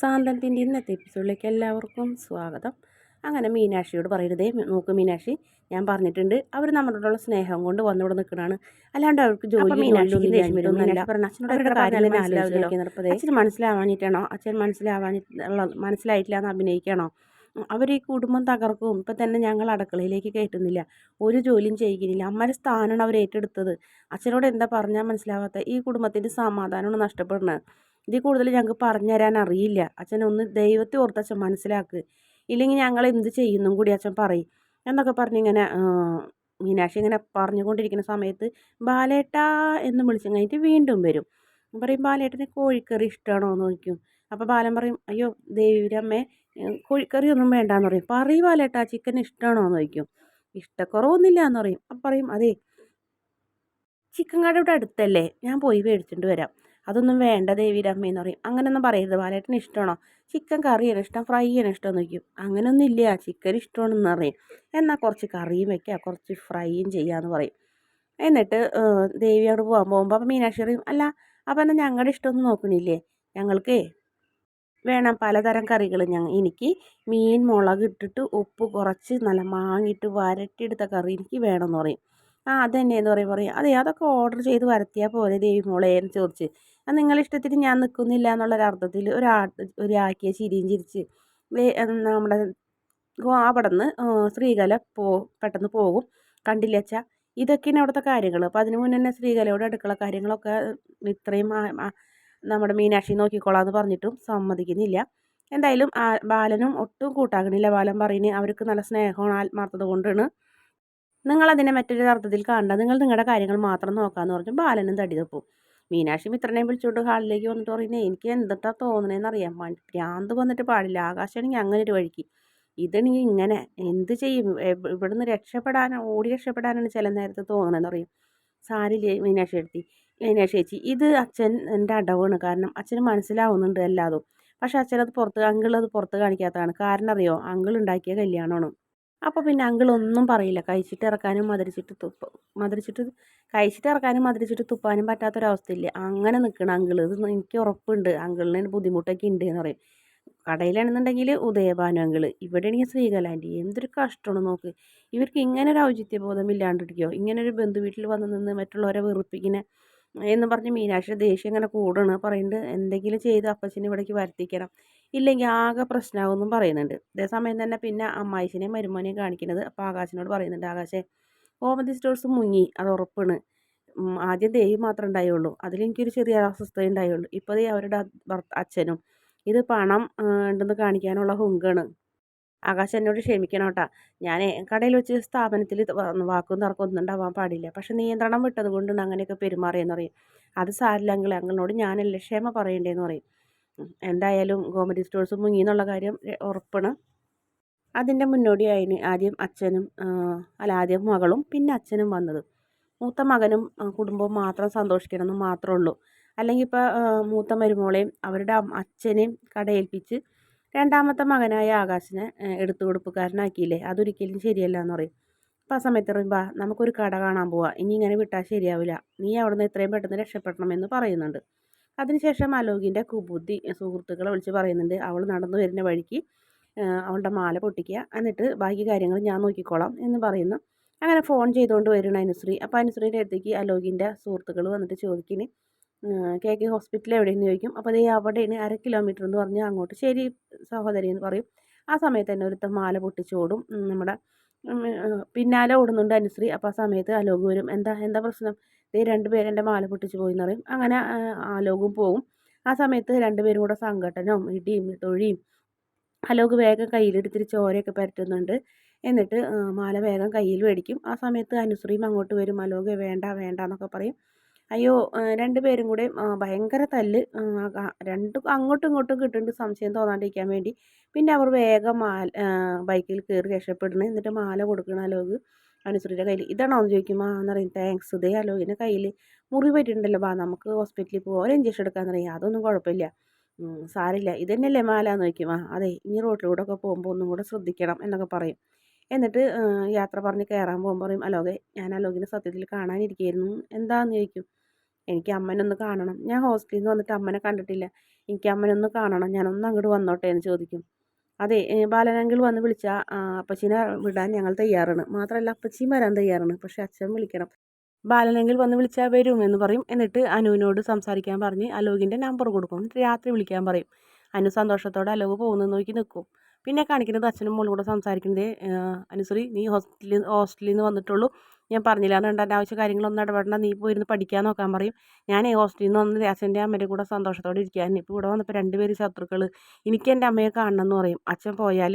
സാന്തനത്തിന്റെ ഇന്നത്തെ എപ്പിസോഡിലേക്ക് എല്ലാവർക്കും സ്വാഗതം. അങ്ങനെ മീനാക്ഷിയോട് പറയരുതേ. നോക്ക് മീനാക്ഷി ഞാൻ പറഞ്ഞിട്ടുണ്ട് അവർ നമ്മളോടുള്ള സ്നേഹം കൊണ്ട് വന്നിവിടെ നിൽക്കണതാണ്. അല്ലാണ്ട് അവർക്ക് ജോലി അച്ഛൻ മനസ്സിലാവാനിട്ടാണോ അച്ഛൻ മനസ്സിലാവാനിട്ടുള്ള മനസ്സിലായിട്ടില്ല എന്ന് അഭിനയിക്കണോ? അവർ ഈ കുടുംബം തകർക്കും. ഇപ്പം തന്നെ ഞങ്ങൾ അടുക്കളയിലേക്ക് കയറ്റുന്നില്ല. ഒരു ജോലിയും ചെയ്യിക്കുന്നില്ല. അമ്മയുടെ സ്ഥാനമാണ് അവർ ഏറ്റെടുത്തത്. അച്ഛനോട് എന്താ പറഞ്ഞാൽ മനസ്സിലാവാത്ത ഈ കുടുംബത്തിന്റെ സമാധാനമാണ് നഷ്ടപ്പെടുന്നത്. ഇതിൽ കൂടുതൽ ഞങ്ങൾക്ക് പറഞ്ഞു തരാൻ അറിയില്ല. അച്ഛൻ ഒന്ന് ദൈവത്തെ ഓർത്ത് അച്ഛൻ മനസ്സിലാക്ക്. ഇല്ലെങ്കിൽ ഞങ്ങൾ എന്ത് ചെയ്യുന്നും കൂടി അച്ഛൻ പറയും. എന്നൊക്കെ പറഞ്ഞിങ്ങനെ മീനാക്ഷി ഇങ്ങനെ പറഞ്ഞുകൊണ്ടിരിക്കുന്ന സമയത്ത് ബാലേട്ട എന്ന് വിളിച്ചു കഴിഞ്ഞിട്ട് വീണ്ടും വരും. പറയും ബാലേട്ടന് കോഴിക്കറി ഇഷ്ടമാണോ എന്ന് ചോദിക്കും. അപ്പോൾ ബാലൻ പറയും അയ്യോ ദേവിരമ്മേ കോഴിക്കറി ഒന്നും വേണ്ടാന്ന് പറയും. പറയും ബാലേട്ടാ ചിക്കൻ ഇഷ്ടമാണോ എന്ന് ചോദിക്കും. ഇഷ്ടക്കുറവൊന്നുമില്ല എന്ന് പറയും. അപ്പം പറയും അതെ ചിക്കൻ കട ഇവിടെ അടുത്തല്ലേ ഞാൻ പോയി മേടിച്ചിട്ട് വരാം. അതൊന്നും വേണ്ട ദേവിയുടെ എന്ന് പറയും. അങ്ങനെയൊന്നും പറയരുത്. ബാലേട്ടന് ഇഷ്ടമാണോ ചിക്കൻ കറിയാണ് ഇഷ്ടം. ഫ്രൈ ആണ് ഇഷ്ടം എന്ന് വയ്ക്കും അങ്ങനെയൊന്നും ഇല്ല. ചിക്കൻ ഇഷ്ടമാണെന്ന് പറയും. എന്നാൽ കുറച്ച് കറിയും വെക്കുക കുറച്ച് ഫ്രൈയും ചെയ്യാമെന്ന് പറയും. എന്നിട്ട് ദേവി അവിടെ പോകാൻ പോകുമ്പോൾ അപ്പം മീനാക്ഷി പറയും അല്ല അപ്പം എന്നാൽ ഞങ്ങളുടെ ഇഷ്ടമൊന്നും നോക്കണില്ലേ? ഞങ്ങൾക്ക് വേണം പലതരം കറികൾ ഞങ്ങൾ എനിക്ക് മീൻ മുളക് ഇട്ടിട്ട് ഉപ്പ് കുറച്ച് നല്ല മാങ്ങിയിട്ട് വരട്ടിയെടുത്ത കറി എനിക്ക് വേണമെന്ന് പറയും. ആ അതന്നെ എന്ന് പറയും പറയും. അതെ അതൊക്കെ ഓർഡർ ചെയ്ത് വരത്തിയാൽ പോലെ ദേവി മോളെ എന്ന് ചോദിച്ച്. അത് നിങ്ങളിഷ്ടത്തിന് ഞാൻ നിൽക്കുന്നില്ല എന്നുള്ളൊരർത്ഥത്തിൽ ഒരാ ഒരാക്കിയ ചിരിയും ചിരിച്ച് നമ്മുടെ അവിടെ നിന്ന് ശ്രീകല പോ പെട്ടെന്ന് പോകും. കണ്ടില്ല അച്ഛാ? ഇതൊക്കെയാണ് അവിടുത്തെ കാര്യങ്ങൾ അപ്പോൾ അതിന് മുന്നേ തന്നെ ശ്രീകലയോട് അടുക്കള കാര്യങ്ങളൊക്കെ ഇത്രയും നമ്മുടെ മീനാക്ഷി നോക്കിക്കോളാന്ന് പറഞ്ഞിട്ടും സമ്മതിക്കുന്നില്ല. എന്തായാലും ബാലനും ഒട്ടും കൂട്ടാകണില്ല. ബാലൻ പറയുന്നത് അവർക്ക് നല്ല സ്നേഹമാണ് ആത്മാർത്ഥത കൊണ്ടാണ്. നിങ്ങളതിനെ മറ്റൊരു അർത്ഥത്തിൽ കാണണ്ട. നിങ്ങൾ നിങ്ങളുടെ കാര്യങ്ങൾ മാത്രം നോക്കാമെന്ന് പറഞ്ഞു. ബാലനും തടി തപ്പും. മീനാക്ഷി മിത്രനെയും വിളിച്ചുകൊണ്ട് ഹാളിലേക്ക് വന്നിട്ട് പറയുന്നത് എനിക്ക് എന്തിട്ടാ തോന്നണേന്ന് അറിയാം. ഭ്രാന്ത് വന്നിട്ട് പാടില്ല. ആകാശമാണെങ്കിൽ അങ്ങനെ ഒരു വഴിക്ക്. ഇതാണെങ്കിൽ ഇങ്ങനെ എന്ത് ചെയ്യും? ഇവിടുന്ന് രക്ഷപ്പെടാൻ ഓടി രക്ഷപ്പെടാനാണ് ചില നേരത്തെ തോന്നണതെന്ന് പറയും സാരില്ലേ മീനാക്ഷി എടുത്തി. മീനാക്ഷി ചേച്ചി ഇത് അച്ഛൻ എന്റെ അടവാണ്. കാരണം അച്ഛന് മനസ്സിലാവുന്നുണ്ട് എല്ലാതും. പക്ഷെ അച്ഛനത് പുറത്ത് അങ്കിളത് പുറത്ത് കാണിക്കാത്തതാണ്. കാരണം അറിയോ? അങ്കിൾ ഉണ്ടാക്കിയ കല്യാണമാണ്. അപ്പോൾ പിന്നെ അങ്കിൾ ഒന്നും പറയില്ല. കഴിച്ചിട്ട് ഇറക്കാനും മധുരിച്ചിട്ട് തുപ്പ മധുരിച്ചിട്ട് കഴിച്ചിട്ട് ഇറക്കാനും മധുരിച്ചിട്ട് തുപ്പാനും പറ്റാത്തൊരവസ്ഥയില്ല? അങ്ങനെ നിൽക്കണം അങ്കിൾ ഇത് എനിക്ക് ഉറപ്പുണ്ട്. അങ്കിളിന് ബുദ്ധിമുട്ടൊക്കെ ഉണ്ട് എന്ന് പറയും. കടയിലാണെന്നുണ്ടെങ്കിൽ ഉദയഭാനു അങ്കിൾ ഇവിടെ ആണെങ്കിൽ ശ്രീകലാന്റി എന്തൊരു കഷ്ടമാണ് നോക്ക്. ഇവർക്ക് ഇങ്ങനെ ഒരു ഔചിത്യബോധം ഇല്ലാണ്ടിരിക്കുമോ ഇങ്ങനെ ഒരു ബന്ധു വീട്ടിൽ വന്ന് നിന്ന് മറ്റുള്ളവരെ വെറുപ്പിക്കുന്ന എന്ന് പറഞ്ഞ് മീനാക്ഷി ദേഷ്യം ഇങ്ങനെ കൂടണ്. പറയുന്നുണ്ട് എന്തെങ്കിലും ചെയ്ത് അപ്പച്ചനെ ഇവിടേക്ക് വരുത്തിക്കണം. ഇല്ലെങ്കിൽ ആകെ പ്രശ്നമാകുമെന്നും പറയുന്നുണ്ട്. അതേസമയം തന്നെ പിന്നെ അമ്മായിശിനെയും മരുമോനെയും കാണിക്കുന്നത് അപ്പോൾ ആകാശിനോട് പറയുന്നുണ്ട് ആകാശേ കോമതി സ്റ്റോഴ്സ് മുങ്ങി അത് ഉറപ്പാണ്. ആദ്യം ദേവി മാത്രമേ ഉണ്ടായുള്ളൂ. അതിലെനിക്കൊരു ചെറിയ അസ്വസ്ഥത ഉണ്ടായുള്ളൂ. ഇപ്പോൾ ദേ അവരുടെ അച്ഛനും ഇത് പണം ഉണ്ടെന്ന് കാണിക്കാനുള്ള ഹുങ്കാണ്. ആകാശ് എന്നോട് ക്ഷമിക്കണം കേട്ടാ. ഞാൻ കടയിൽ വെച്ച് സ്ഥാപനത്തിൽ വാക്കും തർക്കം ഒന്നും ഉണ്ടാവാൻ പാടില്ല. പക്ഷെ നിയന്ത്രണം വിട്ടത് കൊണ്ടാണ് അങ്ങനെയൊക്കെ പെരുമാറിയെന്ന് പറയും. അത് സാരില്ല അങ്കിൾ അങ്കിളിനോട് ഞാനല്ലേ ക്ഷമ പറയണ്ടേന്ന് പറയും. എന്തായാലും ഗോമതി സ്റ്റോഴ്സ് മുങ്ങി എന്നുള്ള കാര്യം ഉറപ്പാണ്. അതിന്റെ മുന്നോടിയായിന് ആദ്യം അച്ഛനും അല്ല ആദ്യം മകളും പിന്നെ അച്ഛനും വന്നത്. മൂത്ത മകനും കുടുംബവും മാത്രം സന്തോഷിക്കണമെന്ന് മാത്രമേ ഉള്ളൂ. അല്ലെങ്കിൽ ഇപ്പോൾ മൂത്ത മരുമോളെയും അവരുടെ അച്ഛനെയും കടയേൽപ്പിച്ച് രണ്ടാമത്തെ മകനായ ആകാശിനെ എടുത്തു കൊടുപ്പുകാരനാക്കിയില്ലേ അതൊരിക്കലും ശരിയല്ല എന്ന് പറയും. അപ്പോൾ ആ സമയത്ത് പറയുമ്പോൾ നമുക്കൊരു കട കാണാൻ പോവാം. ഇനി ഇങ്ങനെ വിട്ടാൽ ശരിയാവില്ല നീ അവിടുന്ന് എത്രയും പെട്ടെന്ന് രക്ഷപ്പെടണമെന്ന് പറയുന്നുണ്ട്. അതിനുശേഷം അലോകിന്റെ കുബുദ്ധി സുഹൃത്തുക്കളെ വിളിച്ച് പറയുന്നുണ്ട് അവൾ നടന്നു വരുന്ന വഴിക്ക് അവളുടെ മാല പൊട്ടിക്കുക. എന്നിട്ട് ബാക്കി കാര്യങ്ങൾ ഞാൻ നോക്കിക്കോളാം എന്ന് പറയുന്നു. അങ്ങനെ ഫോൺ ചെയ്തുകൊണ്ട് വരുന്ന അനുശ്രീ. അപ്പോൾ അനുശ്രീയുടെ അടുത്തേക്ക് അലോകിന്റെ സുഹൃത്തുക്കൾ വന്നിട്ട് ചോദിക്കുന്നു കെ കെ ഹോസ്പിറ്റൽ എവിടെയെന്ന് ചോദിക്കും? അപ്പോൾ അതേ അവിടെയാണ് അര കിലോമീറ്റർ എന്ന് പറഞ്ഞ് അങ്ങോട്ട് ശരി സഹോദരി എന്ന് പറയും. ആ സമയത്ത് തന്നെ ഒരുത്ത മാല പൊട്ടിച്ചോടും നമ്മുടെ പിന്നാലെ ഓടുന്നുണ്ട് അനുശ്രീ. അപ്പോൾ ആ സമയത്ത് അലോക് വരും. എന്താ എന്താ പ്രശ്നം? ഇതേ രണ്ടുപേരും എന്റെ മാല പൊട്ടിച്ച് പോയി എന്ന് പറയും. അങ്ങനെ ആലോകും പോകും. ആ സമയത്ത് രണ്ടുപേരും കൂടെ സംഘട്ടനവും ഇടിയും തൊഴിയും അലോക് വേഗം കയ്യിലെടുത്തിട്ട് ചോരയൊക്കെ പരറ്റുന്നുണ്ട് എന്നിട്ട് മാല വേഗം കയ്യിൽ മേടിക്കും. ആ സമയത്ത് അനുശ്രീയും അങ്ങോട്ട് വരും. അലോക് വേണ്ട വേണ്ട എന്നൊക്കെ പറയും. അയ്യോ രണ്ടുപേരും കൂടെ ഭയങ്കര തല്ല്. രണ്ട് അങ്ങോട്ടും ഇങ്ങോട്ടും കിട്ടുന്നുണ്ട് സംശയം തോന്നാണ്ടിരിക്കാൻ വേണ്ടി. പിന്നെ അവർ വേഗം മാല ബൈക്കിൽ കയറി രക്ഷപ്പെടുന്നു. എന്നിട്ട് മാല കൊടുക്കണം അലോക്. അനുശ്രീയുടെ കയ്യിൽ ഇതാണോ എന്ന് ചോദിക്കുമ്പോൾ എന്ന് പറയും താങ്ക്സ് ഇതേ അലോകിന്റെ കയ്യിൽ മുറി പറ്റിയിട്ടുണ്ടല്ലോ ബാ നമുക്ക് ഹോസ്പിറ്റലിൽ പോകാം ഒരു ഇഞ്ചക്ഷൻ എടുക്കാന്ന് പറയും അതൊന്നും കുഴപ്പമില്ല. സാരില്ല ഇത് തന്നെയല്ലേ മാല എന്ന് ചോദിക്കും ആ അതെ ഇനി റോട്ടിലൂടെ ഒക്കെ പോകുമ്പോൾ ഒന്നും കൂടെ ശ്രദ്ധിക്കണം എന്നൊക്കെ പറയും. എന്നിട്ട് യാത്ര പറഞ്ഞ് കയറാൻ പോകുമ്പോൾ പറയും അലോകെ ഞാൻ അലോകിനെ സത്യത്തിൽ കാണാനിരിക്കുകയായിരുന്നു. എന്താണെന്ന് ചോദിക്കും? എനിക്ക് അമ്മനെ ഒന്ന് കാണണം. ഞാൻ ഹോസ്റ്റലിൽ നിന്ന് വന്നിട്ട് അമ്മനെ കണ്ടിട്ടില്ല. എനിക്ക് അമ്മനൊന്ന് കാണണം. ഞാനൊന്ന് അങ്ങോട്ട് വന്നോട്ടെ എന്ന് ചോദിക്കും. അതെ ബാലനെങ്കിൽ വന്ന് വിളിച്ചാൽ അപ്പച്ചീനെ വിടാൻ ഞങ്ങൾ തയ്യാറാണ്. മാത്രമല്ല അപ്പച്ചിയും വരാൻ തയ്യാറാണ്. പക്ഷേ അച്ഛൻ വിളിക്കണം. ബാലനെങ്കിൽ വന്ന് വിളിച്ചാൽ വരും എന്ന് പറയും. എന്നിട്ട് അനുവിനോട് സംസാരിക്കാൻ പറഞ്ഞ് അലോകിന്റെ നമ്പർ കൊടുക്കും. രാത്രി വിളിക്കാൻ പറയും. അനു സന്തോഷത്തോടെ അലോക് പോകുന്നത് നോക്കി നിൽക്കും പിന്നെ കാണിക്കുന്നത് അച്ഛനും മോളും കൂടെ സംസാരിക്കുന്നത് അനുസറി നീ ഹോസ്റ്റലിൽ ഹോസ്റ്റലിൽ നിന്ന് വന്നിട്ടുള്ളൂ. ഞാൻ പറഞ്ഞില്ല രണ്ട് ആവശ്യ കാര്യങ്ങളൊന്നും ഇടപെടണ്ട നീ പോയിരുന്ന് പഠിക്കാൻ നോക്കാൻ പറയും. ഞാൻ ഹോസ്റ്റലിൽ നിന്ന് വന്ന് അച്ഛന്റെ അമ്മയുടെ കൂടെ സന്തോഷത്തോടെ ഇരിക്കാൻ ഇപ്പോൾ ഇവിടെ വന്നപ്പോൾ രണ്ടുപേര് ശത്രുക്കൾ എനിക്ക് എന്റെ അമ്മയെ കാണണം എന്ന് പറയും. അച്ഛൻ പോയാൽ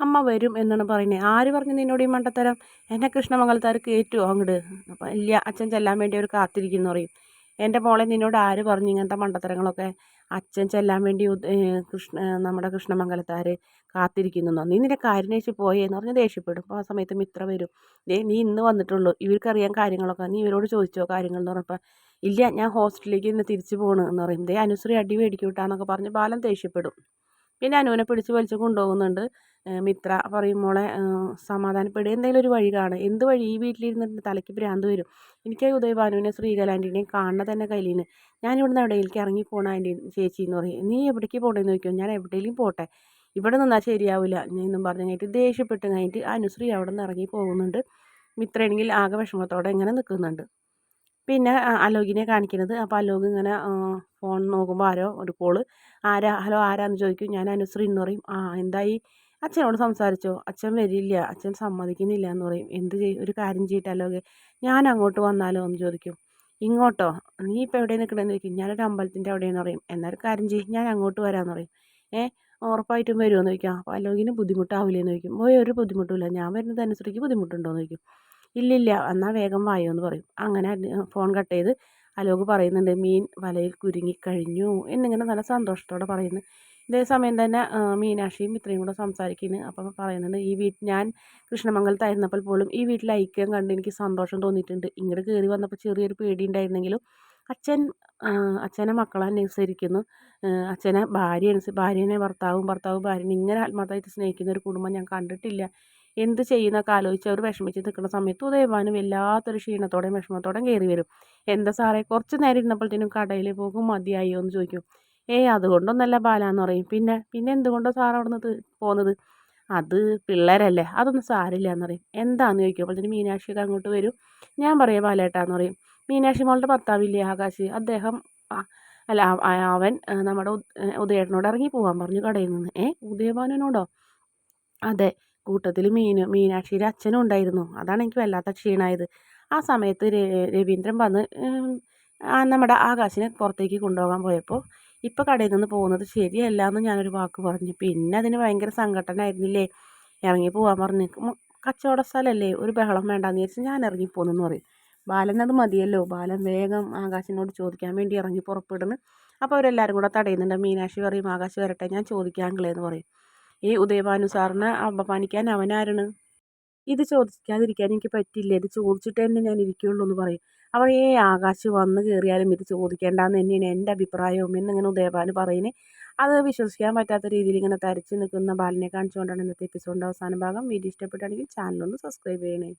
അമ്മ വരും എന്നാണ് പറയുന്നത് ആര് പറഞ്ഞു നിന്നോട് ഈ മണ്ടത്തരം? എന്നെ കൃഷ്ണമംഗലത്താർ കയറ്റുമോ അങ്ങോട്ട് അപ്പം ഇല്ല അച്ഛൻ ചെല്ലാൻ വേണ്ടി അവർ കാത്തിരിക്കുന്നു പറയും. എന്റെ മോളെ നിന്നോട് ആര് പറഞ്ഞു ഇങ്ങനത്തെ മണ്ടത്തരങ്ങളൊക്കെ? അച്ഛൻ ചെല്ലാൻ വേണ്ടി കൃഷ്ണ നമ്മുടെ കൃഷ്ണമംഗലത്താർ കാത്തിരിക്കുന്നു. നീ നിന്റെ കാര്യം വെച്ച് പോയേന്ന് പറഞ്ഞ് ദേഷ്യപ്പെടും. അപ്പോൾ ആ സമയത്ത് മിത്ര വരും. ദേ നീ ഇന്ന് വന്നിട്ടുള്ളൂ. ഇവർക്കറിയാൻ കാര്യങ്ങളൊക്കെ. നീ ഇവരോട് ചോദിച്ചോ കാര്യങ്ങൾ എന്ന് പറഞ്ഞപ്പോൾ ഇല്ല ഞാൻ ഹോസ്റ്റലിലേക്ക് ഇന്ന് തിരിച്ചു പോകണം എന്ന് പറയും. ദേ അനുശ്രീ അടി മേടിക്കൂട്ടാന്നൊക്കെ പറഞ്ഞ് ബാലൻ ദേഷ്യപ്പെടും. പിന്നെ അനുവിനെ പിടിച്ച് വലിച്ച് കൊണ്ടുപോകുന്നുണ്ട്. മിത്ര പറയും മോളെ സമാധാനപ്പെടുക എന്തെങ്കിലും ഒരു വഴി കാണുക എന്ത് വഴി? ഈ വീട്ടിലിരുന്നിട്ട് തലയ്ക്ക് ഭ്രാന്ത് വരും. എനിക്ക് ഉദയഭാനുവിനെ ശ്രീകലാന്റീനെയും കാണുന്ന തന്നെ കയ്യിലിന്. ഇവിടുന്ന് എനിക്ക് ഇറങ്ങി പോണ ആന്റി ചേച്ചി എന്ന് പറയും. നീ എവിടേക്ക് പോകണമെന്ന് ചോദിക്കും. ഞാൻ എവിടെയെങ്കിലും പോട്ടെ. ഇവിടെ നിന്നാൽ ശരിയാവില്ല എന്നും പറഞ്ഞു കഴിഞ്ഞിട്ട് ദേഷ്യപ്പെട്ട് കഴിഞ്ഞിട്ട് അനുശ്രീ അവിടെ നിന്ന് ഇറങ്ങി പോകുന്നുണ്ട്. മിത്രയാണെങ്കിൽ ആകെ വിഷമത്തോടെ ഇങ്ങനെ നിൽക്കുന്നുണ്ട്. പിന്നെ അലോകിനെ കാണിക്കുന്നത് അപ്പോൾ അലോക് ഇങ്ങനെ ഫോൺ നോക്കുമ്പോൾ ആരോ ഒരു കോൾ. ആരാ? ഹലോ ആരാന്ന് ചോദിക്കും. ഞാൻ അനുശ്രീ എന്ന് പറയും. ആ എന്തായി? അച്ഛനോട് സംസാരിച്ചോ. അച്ഛൻ വരില്ല. അച്ഛൻ സമ്മതിക്കുന്നില്ല എന്ന് പറയും. എന്ത് ചെയ്യും ഒരു കാര്യം ചെയ്തിട്ടല്ലോ ഞാൻ അങ്ങോട്ട് വന്നാലോ? എന്ന് ചോദിക്കും. ഇങ്ങോട്ടോ? നീ ഇപ്പോൾ എവിടെ നിൽക്കണമെന്ന് ചോദിക്കും. ഞാനൊരു അമ്പലത്തിന്റെ അവിടെയെന്ന് പറയും. എന്നൊരു കാര്യം ചെയ്യും. ഞാൻ അങ്ങോട്ട് വരാമെന്ന് പറയും. ഏ? ഉറപ്പായിട്ടും വരുമോ ചോദിക്കാം. അപ്പോൾ അലോകിന് ബുദ്ധിമുട്ടാവില്ലെന്ന് ചോദിക്കും. പോയി ഒരു ബുദ്ധിമുട്ടില്ല ഞാൻ വരുന്നത് അനുസരിച്ച് ബുദ്ധിമുട്ടുണ്ടോ? എന്ന് ചോദിക്കും. ഇല്ലില്ല. എന്നാൽ വേഗം വായോ എന്ന് പറയും. അങ്ങനെ ഫോൺ കട്ട് ചെയ്ത് അലോക് പറയുന്നുണ്ട്. മീൻ വലയിൽ കുരുങ്ങി കഴിഞ്ഞു എന്നിങ്ങനെ നല്ല സന്തോഷത്തോടെ പറയുന്നു. ഇതേ സമയം തന്നെ മീനാക്ഷിയും ഇത്രയും കൂടെ സംസാരിക്കുന്നു. അപ്പം പറയുന്നുണ്ട് ഈ വീട്ടിൽ ഞാൻ കൃഷ്ണമംഗലത്തായിരുന്നപ്പോൾ പോലും ഈ വീട്ടിൽ ഐക്യം കണ്ട് എനിക്ക് സന്തോഷം തോന്നിയിട്ടുണ്ട്. ഇങ്ങോട്ട് കയറി വന്നപ്പോൾ ചെറിയൊരു പേടി ഉണ്ടായിരുന്നെങ്കിലും അച്ഛൻ അച്ഛനെ മക്കളെ അനുസരിക്കുന്നു. അച്ഛനെ ഭാര്യ അനുസരിച്ച് ഭാര്യനെ ഭർത്താവും ഭർത്താവും ഭാര്യനെ ഇങ്ങനെ ആത്മാർത്ഥമായിട്ട് സ്നേഹിക്കുന്ന ഒരു കുടുംബം ഞാൻ കണ്ടിട്ടില്ല. എന്ത് ചെയ്യുന്നൊക്കെ ആലോചിച്ച് അവർ വിഷമിച്ച് നിൽക്കുന്ന സമയത്ത് ഉദയവാനും വല്ലാത്തൊരു ക്ഷീണത്തോടെയും വിഷമത്തോടെയും കയറി വരും. എന്താ സാറേ കുറച്ച് നേരം ഇരുന്നപ്പോഴത്തേനും കടയിൽ പോകും മതിയായോ എന്ന് ചോദിക്കും. ഏയ് അതുകൊണ്ടൊന്നല്ല ബാലാന്ന് പറയും. പിന്നെ പിന്നെ എന്തുകൊണ്ടോ സാർ അവിടെ നിന്ന് പോകുന്നത് അത് പിള്ളേരല്ലേ അതൊന്നും സാരില്ല എന്ന് പറയും. എന്താന്ന് ചോദിക്കുമ്പോഴത്തേന് മീനാക്ഷിയൊക്കെ അങ്ങോട്ട് വരും. ഞാൻ പറയാം ബാലേട്ടാന്ന് പറയും. മീനാക്ഷി മോളുടെ ഭർത്താവില്ലേ ആകാശ്? അദ്ദേഹം അല്ല അവൻ നമ്മുടെ ഉദയേട്ടനോട് ഇറങ്ങി പോകാൻ പറഞ്ഞു കടയിൽ നിന്ന്. ഏ ഉദയഭാനുവിനോടോ? അതെ കൂട്ടത്തിൽ മീൻ മീനാക്ഷിയുടെ അച്ഛനും ഉണ്ടായിരുന്നു. അതാണ് എനിക്ക് വല്ലാത്ത ക്ഷീണമായത് ആ സമയത്ത് രവീന്ദ്രൻ വന്ന് നമ്മുടെ ആകാശിനെ പുറത്തേക്ക് കൊണ്ടുപോകാൻ പോയപ്പോൾ ഇപ്പോൾ കടയിൽ നിന്ന് പോകുന്നത് ശരിയല്ല എന്ന് ഞാനൊരു വാക്ക് പറഞ്ഞു. പിന്നെ അതിന് ഭയങ്കര സങ്കടനായിരുന്നില്ലേ? ഇറങ്ങി പോകാൻ പറഞ്ഞു. കച്ചവട സ്ഥലമല്ലേ ഒരു ബഹളം വേണ്ടാന്ന് വിചാരിച്ച് ഞാൻ ഇറങ്ങി എന്ന് പറയും. ബാലൻ അത് മതിയല്ലോ? ബാലൻ വേഗം ആകാശിനോട് ചോദിക്കാൻ വേണ്ടി ഇറങ്ങി പുറപ്പെടുന്നു. അപ്പോൾ അവരെല്ലാവരും കൂടെ തടയുന്നുണ്ട്. മീനാക്ഷി പറയും ആകാശ് വരട്ടെ ഞാൻ ചോദിക്കാങ്കിളേ എന്ന് പറയും. ഈ ഉദയഭാനു സാറിനെ അപമാനിക്കാൻ അവനാരാണ്? ഇത് ചോദിക്കാതിരിക്കാൻ എനിക്ക് പറ്റില്ല. ഇത് ചോദിച്ചിട്ട് തന്നെ ഞാൻ ഇരിക്കുകയുള്ളൂ എന്ന് പറയും. അവർ ഏ ആകാശ് വന്ന് കയറിയാലും ഇത് ചോദിക്കേണ്ടെന്ന് തന്നെയാണ് എന്റെ അഭിപ്രായവും എന്നിങ്ങനെ ഉദയഭാനു പറയുന്നത് അത് വിശ്വസിക്കാൻ പറ്റാത്ത രീതിയിൽ ഇങ്ങനെ തരച്ച് നിൽക്കുന്ന ബാലിനെ കാണിച്ചുകൊണ്ടാണ് ഇന്നത്തെ എപ്പിസോഡിന്റെ അവസാന ഭാഗം. വീഡിയോ ഇഷ്ടപ്പെട്ടാണെങ്കിൽ ചാനലൊന്ന് സബ്സ്ക്രൈബ് ചെയ്യണേ.